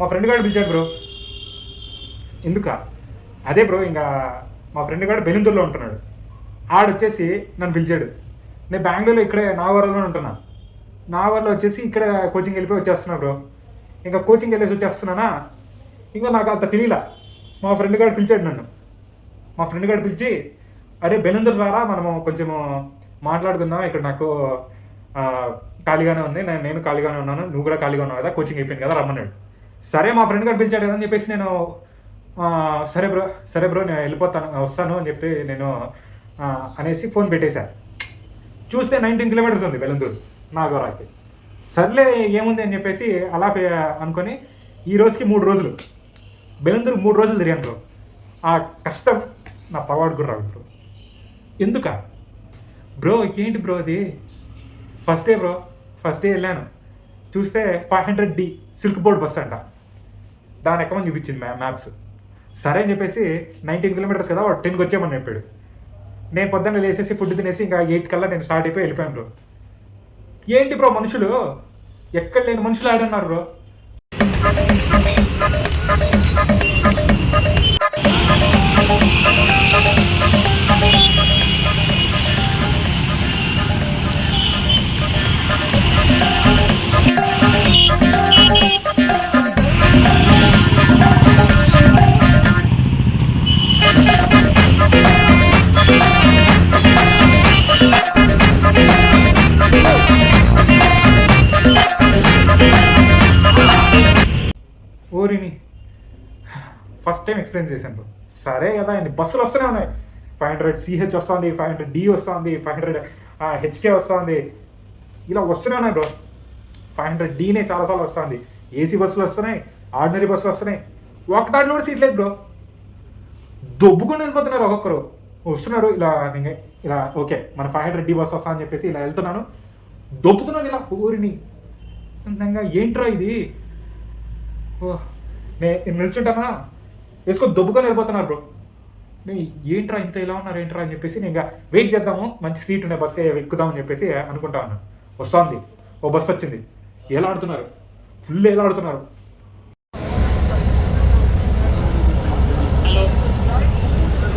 మా ఫ్రెండ్ గారు పిలిచాడు బ్రో ఎందుక? అదే బ్రో ఇంకా మా ఫ్రెండ్ గారు బెలిందూర్లో ఉంటున్నాడు. ఆడొచ్చేసి నన్ను పిలిచాడు. నేను బెంగళూరులో ఇక్కడే నాగవరంలో ఉంటున్నా. నాగవరంలో వచ్చేసి ఇక్కడ కోచింగ్ వెళ్ళిపోయి వచ్చేస్తున్నా బ్రో ఇంకా కోచింగ్ వెళ్ళేసి వచ్చేస్తున్నానా? ఇంకా నాకు అంత తెలియలా. మా ఫ్రెండ్ గారు పిలిచాడు నన్ను. మా ఫ్రెండ్ గారు పిలిచి అరే బెలిందూర్ ద్వారా మనము కొంచెము మాట్లాడుకుందాం. ఇక్కడ నాకు ఖాళీగానే ఉంది. నేను నేను ఖాళీగానే ఉన్నాను. నువ్వు కూడా ఖాళీగా ఉన్నావు కదా? కోచింగ్ అయిపోయింది కదా? రమ్మన్నాడు. సరే మా ఫ్రెండ్ గారు పిలిచాడు కదా అని చెప్పేసి నేను సరే బ్రో సరే బ్రో నేను వెళ్ళిపోతాను వస్తాను అని చెప్పి నేను అనేసి ఫోన్ పెట్టేశాను చూస్తే నైన్టీన్ కిలోమీటర్స్ ఉంది బెలందూరు నాగోరాకి సర్లే ఏముంది అని చెప్పేసి అలా పే- అనుకొని ఈ రోజుకి మూడు రోజులు బెలందూరు మూడు రోజులు తిరిగాను బ్రో ఆ కష్టం నా పవాడు కూడా బ్రో ఎందుక? బ్రో ఏంటి బ్రో అది? First day bro first day వెళ్ళాను. చూస్తే five hundred D silk board bus అంట. దాని ఎక్కమని చూపించింది మ్యా మ్యాప్స్. సరే అని చెప్పేసి నైన్టీన్ కిలోమీటర్స్ కదా వాడు టెన్కి వచ్చామని చెప్పాడు. నేను పొద్దున్న లేసేసి ఫుడ్ తినేసి ఇంకా ఎయిట్ కల్లా నేను స్టార్ట్ అయిపోయి వెళ్ళిపోయాను బ్రో. ఏంటి బ్రో మనుషులు? ఎక్కడ లేని మనుషులు ఆడున్నారు బ్రో? ఊరిని ఫస్ట్ టైం ఎక్స్ప్లెయిన్ చేశాను సరే కదా అండి బస్సులు వస్తూనే ఉన్నాయి. ఫైవ్ హండ్రెడ్ సిహెచ్ వస్తుంది ఫైవ్ హండ్రెడ్ డి వస్తుంది ఫైవ్ హండ్రెడ్ హెచ్కే వస్తుంది. ఇలా వస్తూనే ఉన్నాయి బ్రో. ఫైవ్ హండ్రెడ్ డీనే చాలాసార్లు వస్తుంది. ఏసీ బస్సులు వస్తున్నాయి ఆర్డినరీ బస్సులు వస్తున్నాయి. ఒక దాంట్లో కూడా సీట్ లేదు బ్రో. దొబ్బుకొని వెళ్ళిపోతున్నారు ఒక్కొక్కరు. వస్తున్నారు ఇలా నేను ఇలా ఓకే మన ఫైవ్ హండ్రెడ్ డి బస్ వస్తా అని చెప్పేసి ఇలా వెళ్తున్నాను. దొబ్బుతున్నాను ఇలా ఊరిని. ఏంట్రా ఇది? ఓ నేను నిల్చుంటానా? వేసుకొని దొబ్బుకొని వెళ్ళిపోతున్నారు బ్రో నేను ఏంట్రా ఇంత ఇలా ఉన్నారు ఏంట్రా అని చెప్పేసి నేను ఇంకా వెయిట్ చేద్దాము మంచి సీట్ ఉండే బస్సు ఎక్కుదామని చెప్పేసి అనుకుంటా ఉన్నాను వస్తుంది ఓ బస్సు వచ్చింది ఎలా ఆడుతున్నారు ఫుల్ ఎలా ఆడుతున్నారు हॅलो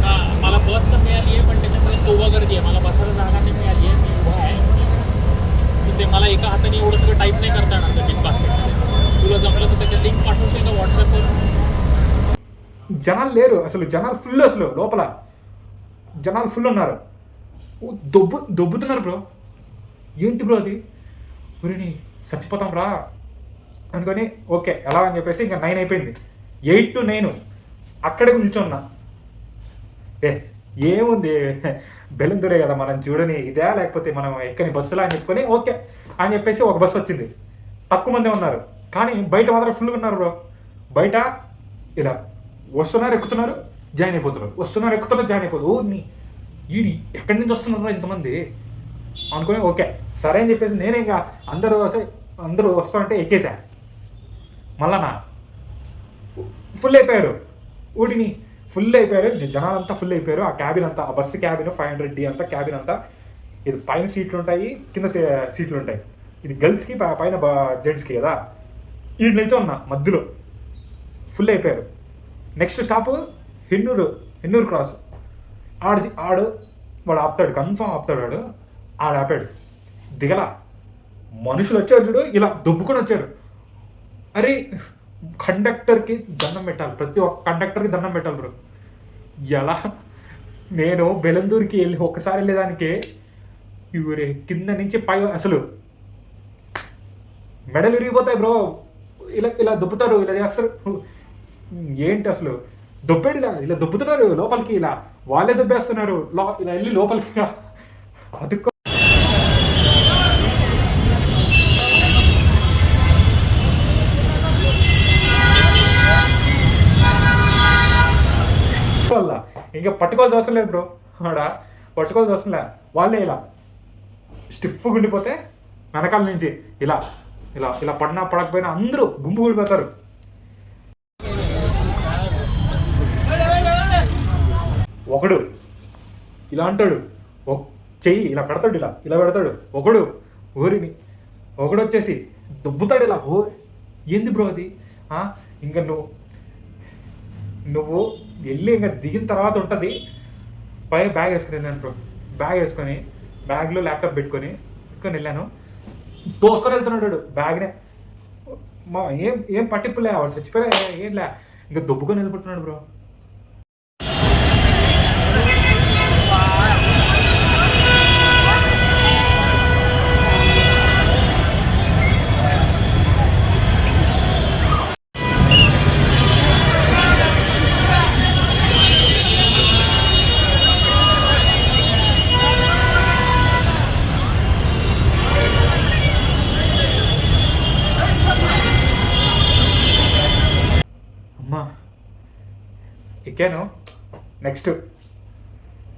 हां मला बस तर मिळाली आहे पण त्याच्यामध्ये तोवा गर्दी आहे मला बसायला जागा नाही मिळाली आहे मी उभा आहे तर ते मला एका हाताने एवढं सगळं टाईप नाही करता येणार ते बिग बास्केटमध्ये तुला जमलं तर त्याच्या लिंक पाठवशील का व्हॉट्सअपवर జనాలు లేరు. అసలు జనాలు ఫుల్ అసలు లోపల. జనాలు ఫుల్ ఉన్నారు. దొబ్బు దొబ్బుతున్నారు బ్రో ఏంటి బ్రో అది? ఉరిని చచ్చిపోతాం రా. అనుకొని ఓకే ఎలా అని చెప్పేసి ఇంకా నైన్ అయిపోయింది. ఎయిట్ టు నైన్ అక్కడే నిల్చున్నా ఏ ఏముంది? బెలందరే కదా మనం చూడని ఇదే? లేకపోతే మనం ఎక్కని బస్సులా అని చెప్పుకొని ఓకే అని చెప్పేసి ఒక బస్సు వచ్చింది. తక్కువ మంది ఉన్నారు. కానీ బయట మాత్రం ఫుల్గా ఉన్నారు బ్రో బయట ఇలా వస్తున్నారు ఎక్కుతున్నారు జాయిన్ అయిపోతున్నారు. వస్తున్నారు ఎక్కుతున్నారు జాయిన్ అయిపోతున్నారు. ఊరిని ఈడి ఎక్కడి నుంచి వస్తున్నారా ఇంతమంది? అనుకుని ఓకే సరే అని చెప్పేసి నేనే ఇంకా అందరూ వస్తే అందరూ వస్తామంటే ఎక్కేసా. మళ్ళా ఫుల్ అయిపోయారు. ఊటిని ఫుల్ అయిపోయారు. జనాలంతా ఫుల్ అయిపోయారు. ఆ క్యాబిన్ అంతా ఆ bus cabin five hundred D అంతా క్యాబిన్ అంతా. ఇది పైన సీట్లు ఉంటాయి కింద సీట్లు ఉంటాయి. ఇది గర్ల్స్కి పైన జెంట్స్కి కదా. ఈ నిల్చో ఉన్నా మధ్యలో. ఫుల్ అయిపోయారు. Next stop Hinnur Hinnur cross ఆడిది ఆడు వాడు ఆపుతాడు కన్ఫామ్ ఆపుతాడు వాడు ఆడు ఆపాడు. దిగల. మనుషులు వచ్చారు చూడు ఇలా దుబ్బుకొని వచ్చారు. అరే కండక్టర్కి దండం పెట్టాలి. ప్రతి ఒక్క కండక్టర్కి దండం పెట్టాలి బ్రో. ఎలా? నేను బెలందూరుకి వెళ్ళి ఒక్కసారి వెళ్ళేదానికి ఇవరే కింద నుంచి పై అసలు మెడలు విరిగిపోతాయి బ్రో. ఇలా ఇలా దుబ్బుతారు ఇలా చేస్తారు. ఏంటి అసలు? దొబ్బేడు ఇలా ఇలా దొబ్బుతున్నారు లోపలికి ఇలా వాళ్ళే దొబ్బేస్తున్నారు. లో ఇలా వెళ్ళి లోపలికి ఇలా వల్ల. ఇంకా పట్టుకోవాల్సిన అవసరం లేదు బ్రో. ఆడ? పట్టుకోవాల్సిన అవసరం లేదు వాళ్ళే ఇలా స్టిఫ్ గుండిపోతే వెనకాల నుంచి ఇలా ఇలా ఇలా పడినా పడకపోయినా అందరూ గుంపు గుడిపోతారు ఒకడు. ఇలా అంటాడు. ఒక చెయ్యి ఇలా పెడతాడు ఇలా ఇలా పెడతాడు. ఒకడు ఊరిని ఒకడు వచ్చేసి దుబ్బుతాడు ఇలా. ఓ ఏంది బ్రో అది? ఇంకా నువ్వు నువ్వు వెళ్ళి ఇంకా దిగిన తర్వాత ఉంటుంది. పై బ్యాగ్ వేసుకొని వెళ్ళాను బ్రో. బ్యాగ్ వేసుకొని బ్యాగ్లో ల్యాప్టాప్ పెట్టుకొని పెట్టుకొని వెళ్ళాను. తోసుకొని వెళ్తున్నాడు వాడు బ్యాగ్నే. మా ఏం ఏం పట్టింపులే వాడు చచ్చిపోయా ఏం లే. ఇంకా దుబ్బుకొని వెళ్ళిపోతున్నాడు బ్రో. ఎక్కాను నెక్స్ట్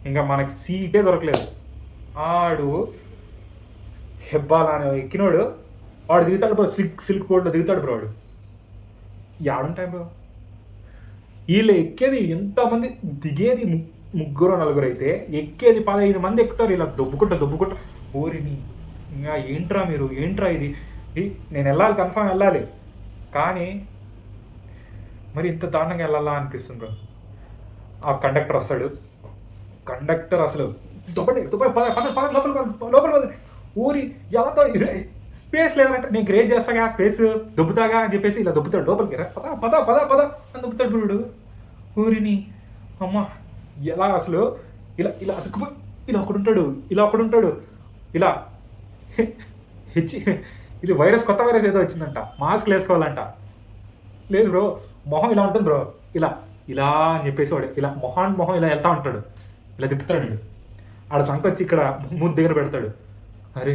ఇంకా మనకి సీటే దొరకలేదు. ఆడు హెబ్బాల అని ఎక్కినోడు. వాడు దిగుతాడు బ్రో సిల్క్ సిల్క్ బోర్డులో దిగుతాడు బ్రో వాడు యాడుంటాయి బ్రో. వీళ్ళు ఎక్కేది ఎంతమంది దిగేది ముగ్గురు నలుగురు అయితే ఎక్కేది పదహైదు మంది ఎక్కుతారు. ఇలా దొబ్బుకుంటా దొబ్బుకుంటా. ఊరిని ఇంకా ఏంట్రా మీరు? ఏంట్రా ఇది? ఇది నేను వెళ్ళాలి కన్ఫామ్ వెళ్ళాలి. కానీ మరి ఇంత దారుణంగా వెళ్ళాలా అనిపిస్తుంది బ్రో. ఆ కండక్టర్ వస్తాడు. కండక్టర్ అసలు దుబ్బడి దుబ్బడి పద పద పద లోపల లోపల ఊరి ఎవరితో స్పేస్ లేదంటే నేను క్రియేట్ చేస్తాగా స్పేస్ దుబ్బుతాగా అని చెప్పేసి ఇలా దుబ్బుతాడు లోపలికి. రా పద పద పద పద అని దుబ్బుతాడు బ్రుడు ఊరిని అమ్మ ఎలా అసలు ఇలా ఇలా అతుక్కుపోయి ఇలా ఒకడు ఉంటాడు ఇలా ఒకడు ఉంటాడు ఇలా హెచ్చి ఇది వైరస్ కొత్త వైరస్ ఏదో వచ్చిందంట మాస్క్ వేసుకోవాలంట. లేదు బ్రో మొహం ఇలా ఉంటుంది బ్రో ఇలా. ఇలా అని చెప్పేసి వాడు ఇలా మొహాన్ మొహం ఇలా వెళ్తా ఉంటాడు. ఇలా తిప్పుతాడు ఆడ సంకొచ్చి ఇక్కడ మూడు దగ్గర పెడతాడు. అరే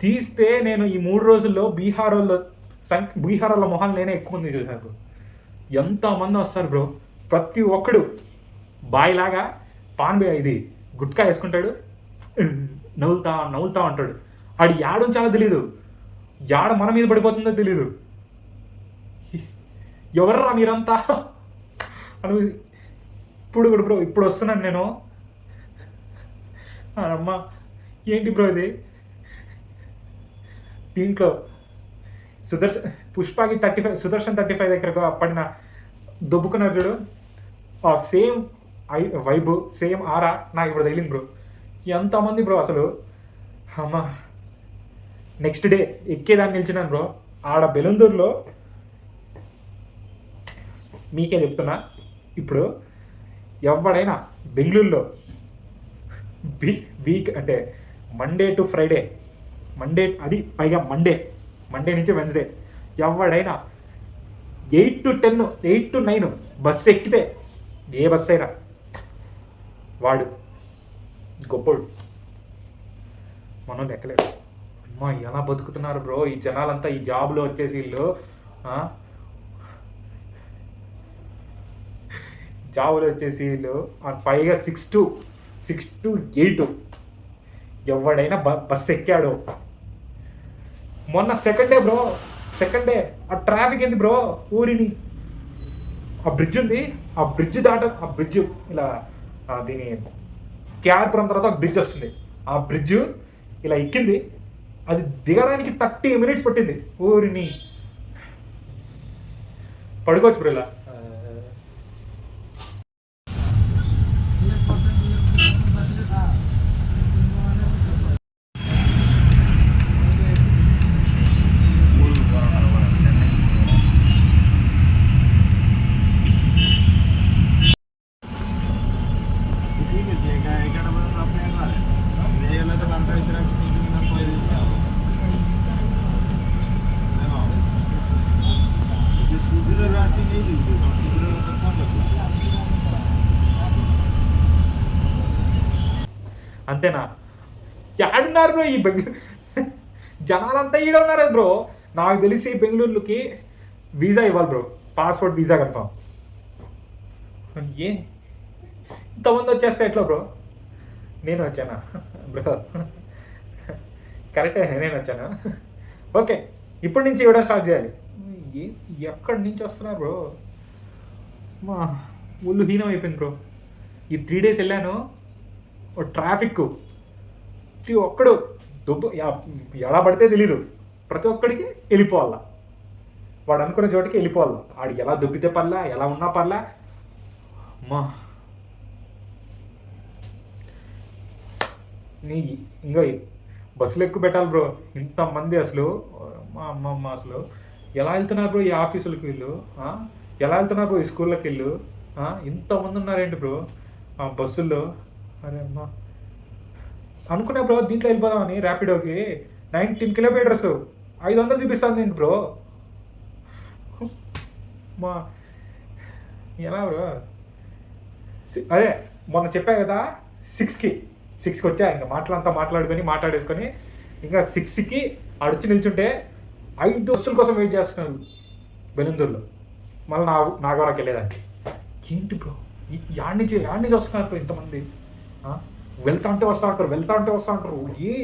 తీస్తే నేను ఈ మూడు రోజుల్లో బీహార్ వాళ్ళు సం బీహార్ వాళ్ళ మొహాలు నేనే ఎక్కువ మంది చూశాను బ్రో. ఎంతమంది వస్తారు బ్రో? ప్రతి ఒక్కడు బాయిలాగా పాన్ బే ఇది గుట్కా వేసుకుంటాడు. నవ్వులుతా నవ్వులుతా ఉంటాడు. ఆడు యాడుంచాలో తెలియదు యాడ మన మీద పడిపోతుందో తెలియదు ఎవర్రా మీరంతా? అని ఇప్పుడు కూడా బ్రో ఇప్పుడు వస్తున్నాను నేను. అమ్మ అమ్మా ఏంటి బ్రో ఇది? దీంట్లో Sudarshan పుష్పకి thirty five Sudarshan thirty five దగ్గరకు అప్పటిన దొబ్బుకున్నారు చూడు ఆ same I vibe same aura నాకు ఇప్పుడు తగిలింది బ్రో ఎంతమంది బ్రో అసలు? అమ్మా. నెక్స్ట్ డే ఎక్కేదాన్ని నిలిచినాను బ్రో ఆడ బెలందూరులో మీకే చెప్తున్నా. ఇప్పుడు ఎవడైనా బెంగళూరులో వీ వీక్ అంటే మండే టు ఫ్రైడే మండే అది పైగా మండే మండే నుంచి వెన్స్డే ఎవడైనా eight to ten eight to nine bus ఎక్కితే ఏ బస్సు అయినా వాడు గొప్పోడు. మనం లెక్కలేదు అమ్మా ఎలా బతుకుతున్నారు బ్రో? ఈ జనాలంతా ఈ జాబ్లో వచ్చేసి వీళ్ళు ఆ? జాబులు వచ్చేసి వీళ్ళు పైగా six to six to eight ఎవడైనా బ బస్ ఎక్కాడు. మొన్న second day bro second day ఆ ట్రాఫిక్ ఏంది బ్రో ఊరిని. ఆ బ్రిడ్జ్ ఉంది. ఆ బ్రిడ్జ్ దాట ఆ బ్రిడ్జ్ ఇలా దీని క్యార్పురం తర్వాత ఒక బ్రిడ్జ్ వస్తుంది. ఆ బ్రిడ్జ్ ఇలా ఎక్కింది. అది దిగడానికి థర్టీ మినిట్స్ పట్టింది. ఊరిని. పడుకోవచ్చు బ్రో ఇలా. అంతేనా యాడున్నారు బ్రో ఈ బెంగళూరు జనాలంతా ఈడ ఉన్నారు బ్రో. నాకు తెలిసి బెంగళూరుకి వీసా ఇవ్వాలి బ్రో. Passport visa confirm. ఏ? ఇంతమంది వచ్చేస్తే ఎట్లా బ్రో? నేను వచ్చానా? బ్రో. కరెక్టే నేను వచ్చానా? ఓకే ఇప్పటి నుంచి ఇవ్వడం స్టార్ట్ చేయాలి. ఏ- ఎక్కడి నుంచి వస్తున్నారు బ్రో? మా ఒళ్ళు హీనం అయిపోయింది బ్రో. ఈ త్రీ డేస్ వెళ్ళాను. ట్రాఫిక్ ప్రతి ఒక్కడు దుబ్బు ఎలా పడితే తెలీదు. ప్రతి ఒక్కడికి వెళ్ళిపోవాలా. వాడు అనుకున్న చోటికి వెళ్ళిపోవాలి. ఆడు ఎలా దుబ్బితే పర్లా ఎలా ఉన్నా పర్లా. మా నీ ఇంకా బస్సులు ఎక్కువ పెట్టాలి బ్రో. ఇంతమంది అసలు. మా అమ్మమ్మ అసలు. ఎలా వెళ్తున్నారు బ్రో ఈ ఆఫీసులకు వీళ్ళు? ఎలా వెళ్తున్నారు బ్రో ఈ స్కూళ్ళకి వీళ్ళు? ఇంతమంది ఉన్నారేంటి బ్రో? ఆ బస్సుల్లో. అరే అమ్మా. అనుకున్నా బ్రో దీంట్లో వెళ్ళిపోదామని ర్యాపిడోకి. Nineteen kilometres. ఐదు వందలు చూపిస్తుంది ఏంటి బ్రో. మా ఎలా బ్రో? అదే మొన్న చెప్పా కదా సిక్స్కి. సిక్స్కి వచ్చా ఇంకా మాటలంతా మాట్లాడుకొని మాట్లాడేసుకొని ఇంకా సిక్స్కి అడిచి నిల్చుంటే ఐదు దోస్తుల కోసం వెయిట్ చేస్తున్నాను బెలుందూరులో. మళ్ళీ నా నాగవరాకి వెళ్ళేదానికి ఏంటి బ్రో? యాడ్ నుంచి యాడ్ నుంచి వస్తున్నారు ఇంతమంది. వెళ్తా ఉంటే వస్తా ఉంటారు వెళ్తా ఉంటే వస్తా ఉంటారు ఏ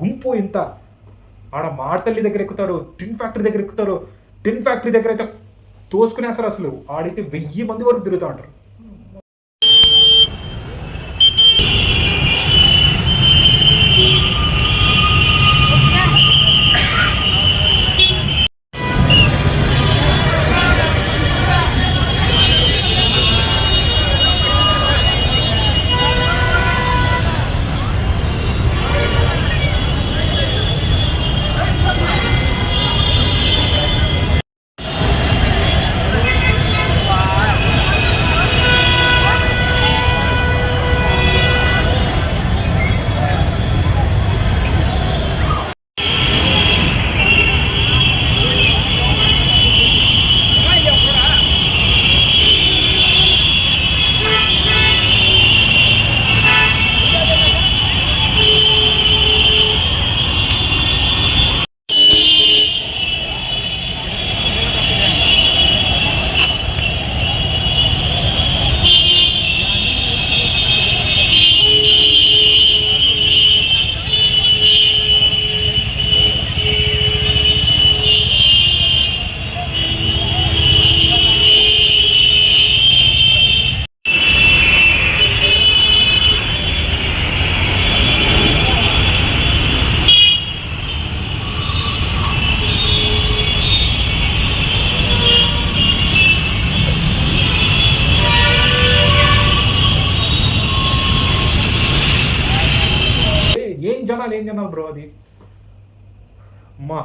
గుంపు ఇంత? ఆడ మార్తల్లి దగ్గర ఎక్కుతారు టిన్ ఫ్యాక్టరీ దగ్గర ఎక్కుతారు టిన్ ఫ్యాక్టరీ దగ్గర అయితే తోసుకునేస్తారు అసలు. ఆడైతే వెయ్యి మంది వరకు తిరుగుతూ ఉంటారు ఏ, ఏం బ్రో అది. మా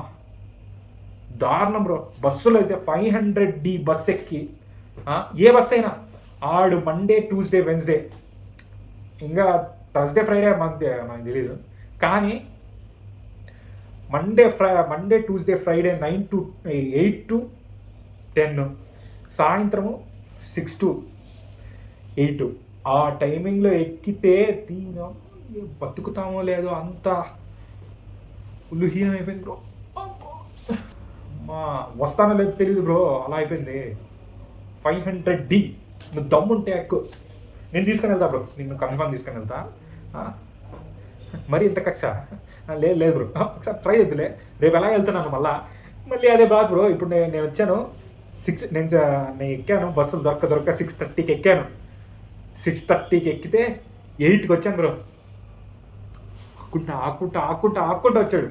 దారుణం బ్రో. బస్సులో అయితే ఫైవ్ హండ్రెడ్ డి బస్ ఎక్కి ఏ బస్ అయినా ఆడు మండే ట్యూస్డే వెన్స్డే. ఇంకా థర్స్డే ఫ్రైడే మాకు నాకు తెలీదు. కానీ Monday Fri Monday Tuesday Friday nine to eight to ten. సాయంత్రము సిక్స్ టు ఎయిట్. ఆ టైమింగ్లో ఎక్కితే తీనం. బతుకుతామో లేదో అంత ఉల్లుహీనం అయిపోయింది బ్రో. మా వస్తానో లేదు తెలియదు బ్రో. అలా అయిపోయింది. Five hundred D. నువ్వు దమ్ముంటే ఎక్కువ నేను తీసుకొని వెళ్తా బ్రో. నిన్ను కన్ఫర్మ్ తీసుకొని వెళ్తా. మరి ఇంత కక్ష? లేదు లేదు బ్రో. ఒకసారి ట్రై చేద్దులే. రేపు ఎలా వెళ్తున్నాను మళ్ళా? మళ్ళీ అదే బాధ బ్రో. ఇప్పుడు నేను నేను వచ్చాను. సిక్స్ నేను నేను ఎక్కాను. బస్సులు దొరక దొరక సిక్స్ థర్టీకి ఎక్కాను. సిక్స్ థర్టీకి ఎక్కితే ఎయిట్కి వచ్చాను బ్రో. ఆక్కుంటా ఆకుంటా ఆక్కుంటా ఆక్కుంటా వచ్చాడు.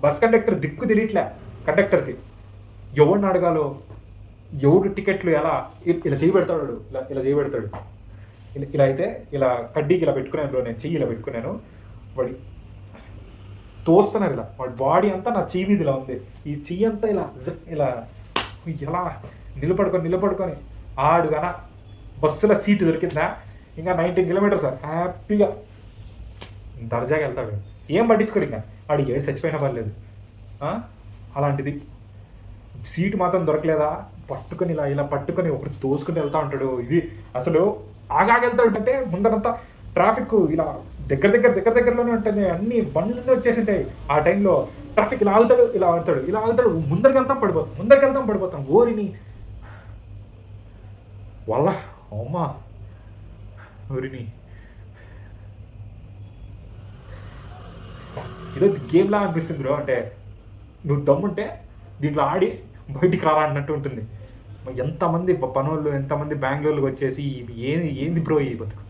బస్ కండక్టర్ దిక్కు తెలియట్లే కండక్టర్కి. ఎవరిని అడగాలో? ఎవరు టికెట్లు ఎలా? ఇలా చేయబెడతాడు ఇలా ఇలా చేయబెడతాడు ఇలా ఇలా అయితే ఇలా కడ్డీకి ఇలా పెట్టుకున్నాను బ్రో నేను చెయ్యి ఇలా పెట్టుకున్నాను. వాడి తోస్తున్నారు ఇలా. వాడి బాడీ అంతా నా చెయ్యి మీద ఇలా ఉంది. ఈ చెయ్యి అంతా ఇలా ఇలా ఎలా? నిలబడుకొని నిలబడుకొని ఆడుగల బస్సులో సీటు దొరికిందా? ఇంకా నైన్టీన్ కిలోమీటర్స్. హ్యాపీగా దర్జాగా వెళ్తాడు. ఏం పట్టించుకోడు ఇంకా. ఆడు ఏడు చచ్చిపోయినా పర్లేదు. అలాంటిది. సీటు మాత్రం దొరకలేదా? పట్టుకొని ఇలా ఇలా పట్టుకొని ఒకటి తోసుకుని వెళ్తా ఉంటాడు. ఇది అసలు ఆగాగెళ్తాడు అంటే ముందరంతా ట్రాఫిక్ ఇలా దగ్గర దగ్గర దగ్గర దగ్గరలోనే ఉంటుంది అన్ని బండ్లు వచ్చేసింటాయి. ఆ టైంలో ట్రాఫిక్ ఇలా ఆగుతాడు ఇలా ఆగుతాడు ఇలా ఆగుతాడు. ముందరికి వెళ్తాం పడిపోతాం ముందరికి వెళ్తాం పడిపోతాం. ఓరిని. వల్ల అమ్మా. ఓరిని. ఏదో గేమ్ లా అనిపిస్తుంది బ్రో. అంటే నువ్వు దమ్ముంటే దీంట్లో ఆడి బయటికి రాలా అన్నట్టు ఉంటుంది. ఎంతమంది పనోళ్ళు ఎంతమంది బెంగళూరుకి వచ్చేసి ఏంది ఏంది బ్రో ఈ బతుకు?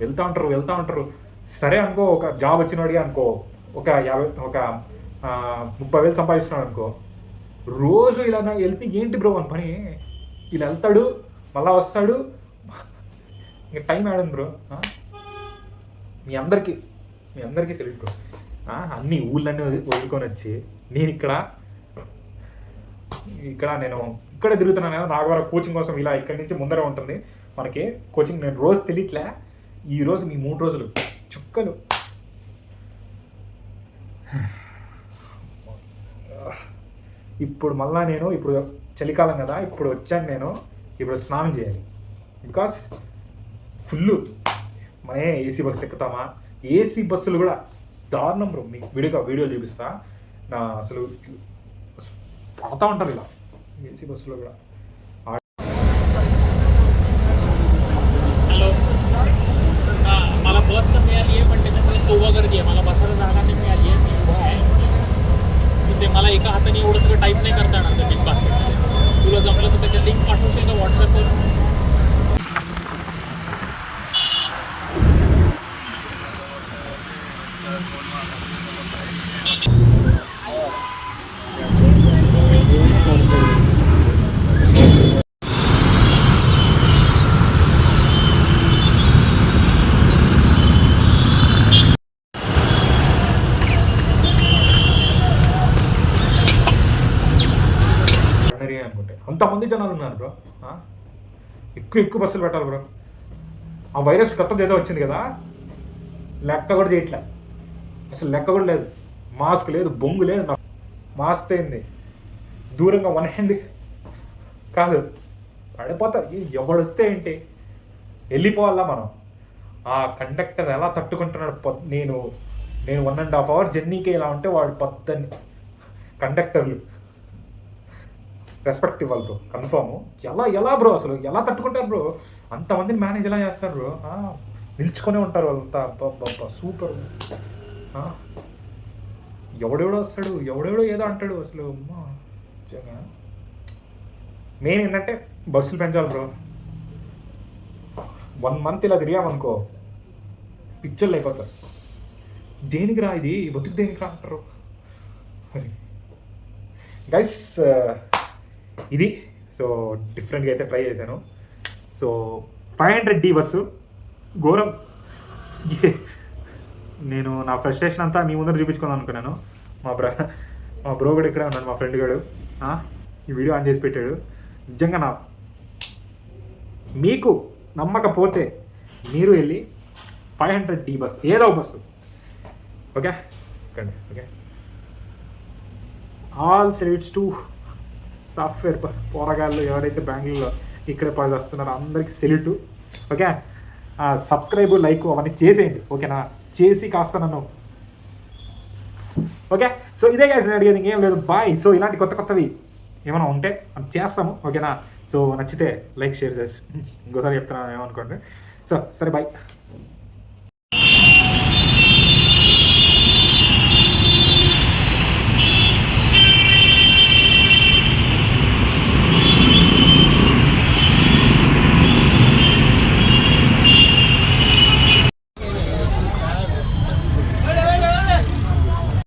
వెళ్తూ ఉంటారు వెళ్తా ఉంటారు. సరే అనుకో ఒక జాబ్ వచ్చినవాడిగా అనుకో ఒక యాభై ఒక ముప్పై వేలు సంపాదిస్తున్నాడు అనుకో. రోజు ఇలా వెళ్తే ఏంటి బ్రో అని పని? ఇలా వెళ్తాడు మళ్ళా వస్తాడు. ఇంకా టైం ఆడండి బ్రో. మీ అందరికీ మీ అందరికీ సెల్యూట్ అన్ని ఊళ్ళన్నీ వదులుకొని వచ్చి నేను ఇక్కడ ఇక్కడ నేను ఇక్కడ తిరుగుతున్నాను కదా నాగవరం కోచింగ్ కోసం ఇలా ఇక్కడి నుంచి ముందర ఉంటుంది. మనకి కోచింగ్ నేను రోజు తెలియట్లే. ఈరోజు మీ మూడు రోజులు. చుక్కలు. ఇప్పుడు మళ్ళా నేను ఇప్పుడు చలికాలం కదా ఇప్పుడు వచ్చాను నేను ఇప్పుడు స్నానం చేయాలి. బికాస్ ఫుల్ మనే ఏసీ బస్సు ఎక్కుతామా? ఏసీ బస్సులు కూడా దారుణం బ్రో. మీకు వీడియోగా వీడియోలు చూపిస్తా. నా అసలు పోతా ఉంటారు ఇలా. ఏసీ బస్సులో కూడా. జనాలు ఉన్నారు బ్రో ఎక్కువ ఎక్కువ బస్సులు పెట్టాలి బ్రో ఆ వైరస్ కొత్తది ఏదో వచ్చింది కదా లెక్క కూడా చేయట్లే. అసలు లెక్క కూడా లేదు. మాస్క్ లేదు బొంగు లేదు. మాస్క్ అయింది దూరంగా వన్ హ్యాండ్ కాదు. పడిపోతారు. ఎవడు వస్తే ఏంటి? వెళ్ళిపోవాలా మనం? ఆ కండక్టర్ ఎలా తట్టుకుంటున్నాడు? నేను నేను వన్ అండ్ హాఫ్ అవర్ జర్నీకి ఇలా ఉంటే వాడు పొద్దున్న కండక్టర్లు రెస్పెక్ట్ ఇవ్వాలి బ్రో కన్ఫర్మ్ ఎలా ఎలా బ్రో అసలు? ఎలా తట్టుకుంటారు బ్రో అంతమందిని మేనేజ్ ఎలా చేస్తారు బ్రో ఆ, నిల్చుకొనే ఉంటారు వాళ్ళంతా. సూపర్ ఎవడెవడో వస్తాడు ఎవడెవడో ఏదో అంటాడు అసలు. నిజంగా మెయిన్ ఏంటంటే బస్సులు పెంచాలి బ్రో వన్ మంత్ ఇలా తిరిగామనుకో పిక్చర్లు అయిపోతారు దేనికి రా ఇది? బతుకు దేనికి రా అంటారు. గైస్ ఇది. సో డిఫరెంట్గా అయితే ట్రై చేశాను. So five hundred D bus ఘోరం. నేను నా ఫ్రస్ట్రేషన్ అంతా మీ ముందర చూపించుకుందాం అనుకున్నాను. మా బ్ర మా బ్రో కూడా ఇక్కడే ఉన్నాడు మా ఫ్రెండ్ గాడు. ఈ వీడియో ఆన్ చేసి పెట్టాడు. నిజంగా నా మీకు నమ్మకపోతే మీరు వెళ్ళి ఫైవ్ హండ్రెడ్ డి బస్ ఏదో ఒక bus okay okay okay all salutes to software పోరగాళ్ళు ఎవరైతే బెంగళూరులో ఇక్కడే పడి వస్తున్నారో అందరికి సెల్యూట్. ఓకే? సబ్స్క్రైబ్ లైక్ అవన్నీ చేసేయండి. ఓకేనా? చేసి కాస్త నన్ను. ఓకే? సో ఇదే కాదు నేను అడిగేది ఇంకేం లేదు. బాయ్. సో ఇలాంటి కొత్త కొత్తవి ఏమైనా ఉంటే మనం చేస్తాము. ఓకేనా? సో నచ్చితే లైక్ షేర్ చేసి. ఇంకోసారి చెప్తున్నాను ఏమనుకోండి. సో సరే బాయ్.